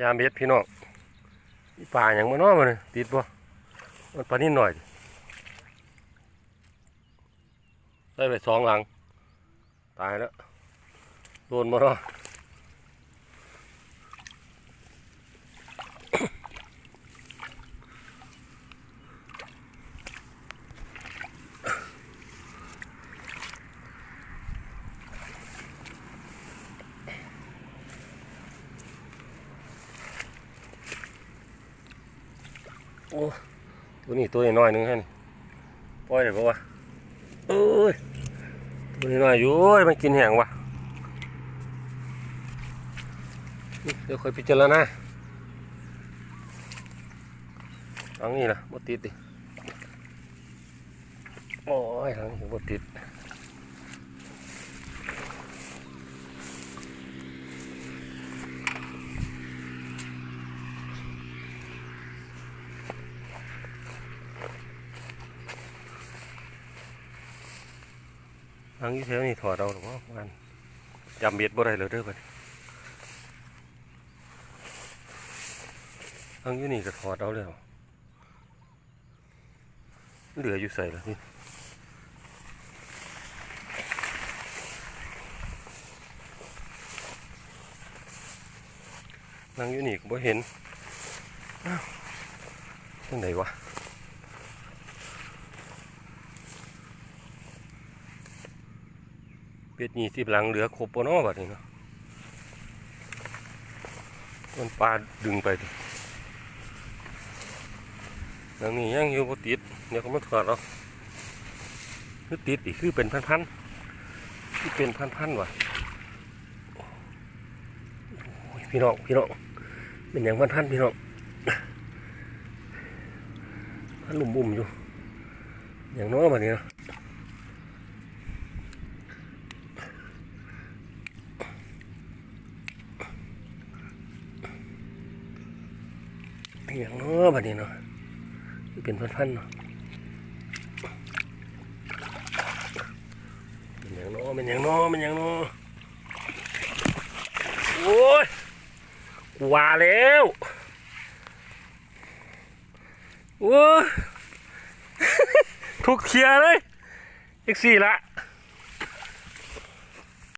ยาเม็ดพี่น้องป่าอย่างมันน้อมันยติดบ่มันปลานิดหน่อย ได้ไปสองหลัง ตายแล้ว โดนมาเนาะ โอ้ตัวนี้ตัวน้อยนึงแค่นี้ปล่อยเลยปะวะเอ้ยตัวน้อยอยู่โอ้ยมันกินแห้งวะเดี๋ยวค่อยพิจารณาทางนี้ล่ะบ่ติดดิโอ้ยทางนี้บ่ติด ทางนี้แถวนี้ถอดเอาหรือเปล่าวันจำเบ็ดบ่ได้เลยเด้อบัดนี้ทางนี้นี่ก็ถอดเอาแล้วเหลืออยู่ใส่ละนี่ทางนี้นี่ก็บ่เห็นอ้าวทางไหนวะ เป็ดยี่สิบหลังเหลือครบปะเนาะบัดนี้เนาะมันปลาดึงไปดิหลังนี้ยังอยู่บ่ติดเดี๋ยวก็มาถอดเอาคือติดอีกคือเป็นพันๆคือเป็นพันๆว่ะพี่น้องพี่น้องเป็นอย่างพันๆพี่น้องพันลุ่มบุ่มอยู่อย่างน้อยแบัดนี้เนาะ อย่างเนาะบัดนี้เนาะเป็นพันๆเนาะเป็นอย่างเนาะเป็นอย่างเนาะเป็นอย่างเนาะโอ้ยกว่าแล้วโอ้ยทุกเทียร์เลยอีกสี่ละ